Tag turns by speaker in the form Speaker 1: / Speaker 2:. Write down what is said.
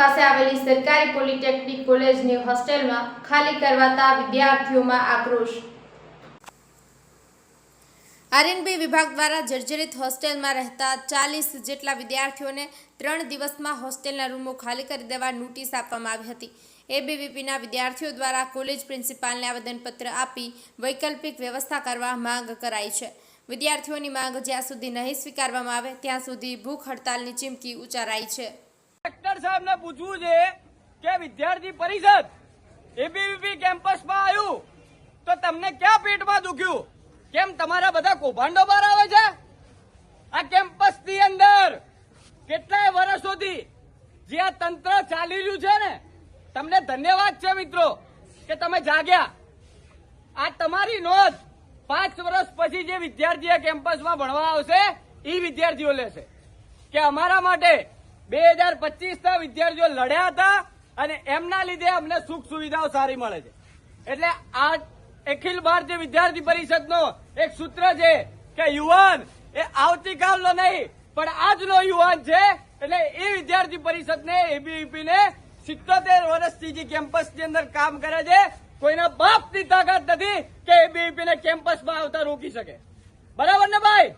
Speaker 1: પાસે આવેલી સરકારી પોલિટેકનિક કોલેજની હોસ્ટેલમાં ખાલી કરવાતા વિદ્યાર્થીઓમાં આક્રોશ. આરએનબી વિભાગ દ્વારા જર્જરિત હોસ્ટેલમાં રહેતા ચાલીસ જેટલા વિદ્યાર્થીઓને ત્રણ દિવસમાં હોસ્ટેલના રૂમો ખાલી કરી દેવા નોટિસ આપવામાં આવી હતી. એબીવીપીના વિદ્યાર્થીઓ દ્વારા કોલેજ પ્રિન્સિપાલને આવેદનપત્ર આપી વૈકલ્પિક વ્યવસ્થા કરવા માંગ કરાઈ છે. વિદ્યાર્થીઓની માંગ જ્યાં સુધી નહીં સ્વીકારવામાં આવે, ત્યાં સુધી ભૂખ હડતાલની ચીમકી ઉચ્ચારાઈ છે.
Speaker 2: કલેક્ટર સાહેબને પૂછવું છે કે વિદ્યાર્થી પરિષદ એબીવીપી કેમ્પસમાં આવ્યું તો તમને ક્યાં પેટમાં દુખ્યું? કેમ તમારા બધા કૌભાંડો બહાર આવે છે? આ કેમ્પસની અંદર કેટલાય વર્ષોથી જે આ તંત્ર ચાલી રહ્યું છે ને, તમને ધન્યવાદ છે મિત્રો કે તમે જાગ્યા. આ તમારી નોંધ પાંચ વર્ષ પછી જે વિદ્યાર્થીઓ કેમ્પસમાં ભણવા આવશે એ વિદ્યાર્થીઓ લેશે. કે અમારા માટે બે હજાર પચીસ વિદ્યાર્થીઓ લડ્યા હતા અને એમના લીધે અમને સુખ સુવિધાઓ સારી મળે છે. એટલે આ અખિલ ભારતીય વિદ્યાર્થી પરિષદનો એક સૂત્ર છે કે યુવાન એ આવતીકાલનો નહીં, પણ આજનો યુવાન છે. એટલે એ વિદ્યાર્થી પરિષદને, એબીવીપીને સિત્તોતેર વર્ષથી જે કેમ્પસની અંદર કામ કરે છે. કોઈના બાપની તાકાત નથી કે એબીવીપીને કેમ્પસમાં આવતા રોકી શકે. બરાબર ને ભાઈ?